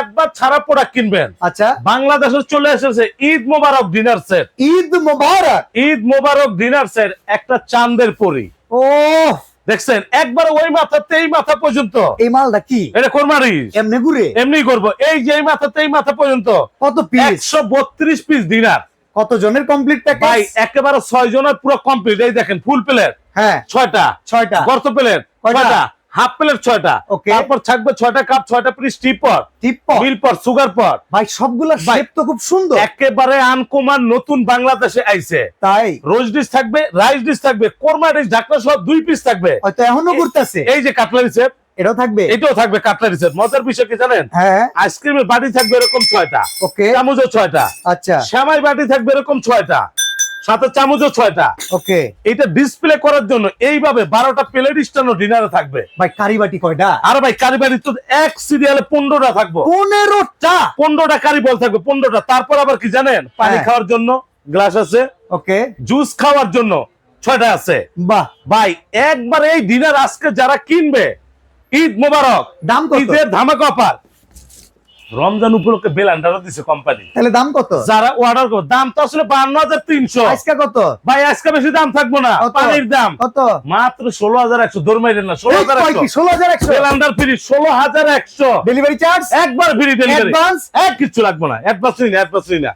একবার ছাড়া প্রোডাক্ট কিনবেন। আচ্ছা। বাংলাদেশে চলে এসেছে Eid Mubarak dinner set Eid Mubarak? Eid Mubarak dinner set একটা চাঁদের পরি। ও দেখছেন? একবার ওই মাথাতে এই মাথা পর্যন্ত। এই মালটা কি? এটা কোরমারিস এমনি ঘুরে? এমনি করব। এই যে এই মাথাতে এই মাথা পর্যন্ত। কত পিস একশো বত্রিশ পিস ডিনার কত জনের কমপ্লিট ভাই একেবারে ছয় জনের পুরো কমপ্লিট এই দেখেন ফুল প্লেট হ্যাঁ। ছয়টা। ছয়টা। গর্ত প্লেট কয়টা? হাফ প্লেট ছয়টা। তারপর থাকবে ছয়টা কাপ ছয়টা পিস টি পট টিপ মিল পট সুগার পট ভাই সবগুলা শেপ তো খুব সুন্দর। একেবারে আনকমান নতুন বাংলাদেশে আইছে। তাই? রোজ ডিশ থাকবে রাইস ডিশ থাকবে কোরমা ডিশ ঢাকনা সহ দুই পিস থাকবে। হয়তো এখনও ঘুরতেছে। এই যে কাটলারি সেট এটাও থাকবে? এটাও থাকবে কাটলারি সেট মজার বিষয় কি জানেন? হ্যাঁ। আইসক্রিমের বাটি থাকবে এরকম ছয়টা। ওকে চামচও ছয়টা। আচ্ছা। শ্যামাই বাটি থাকবে এরকম ছয়টা। সাথে চামচও ছয়টা। ওকে। এটা ডিসপ্লে করার জন্য এইভাবে বারোটা প্লেট স্টানো ডিনারে থাকবে। ভাই কারিবাটি কয়টা? আর ভাই কারিবাড়ি তো এক সিরিয়ালে পনেরোটা থাকব। পনেরোটা? পনেরোটা কারি বল থাকবে পনেরোটা। তারপর আবার কি জানেন? পানি হ্যাঁ। খাওয়ার জন্য গ্লাস আছে। ওকে। জুস খাওয়ার জন্য ছয়টা আছে। বাহ। ভাই একবার এই ডিনার আজকে যারা কিনবে ঈদ মোবারক দাম ঈদের ধামাকা অফার রমজান উপলক্ষে বেলানটা দিছে কোম্পানি তাহলে দাম কত? যারা অর্ডার করবে দাম তো আসলে বান্ন হাজার তিনশো। আজকে কত? ভাই আজকে বেশি দাম থাকব না? পানির দাম। কত? মাত্র ষোলো হাজার একশো দরমাই না ষোলো হাজার ষোলো হাজার একশো? বেলান্ডার ফ্রি ষোলো হাজার একশো। ডেলিভারি চার্জ একবার ফ্রি ডেলিভারি অ্যাডভান্স এক কিছু লাগবো না অ্যাডভান্স নিন অ্যাডভান্স নিই না।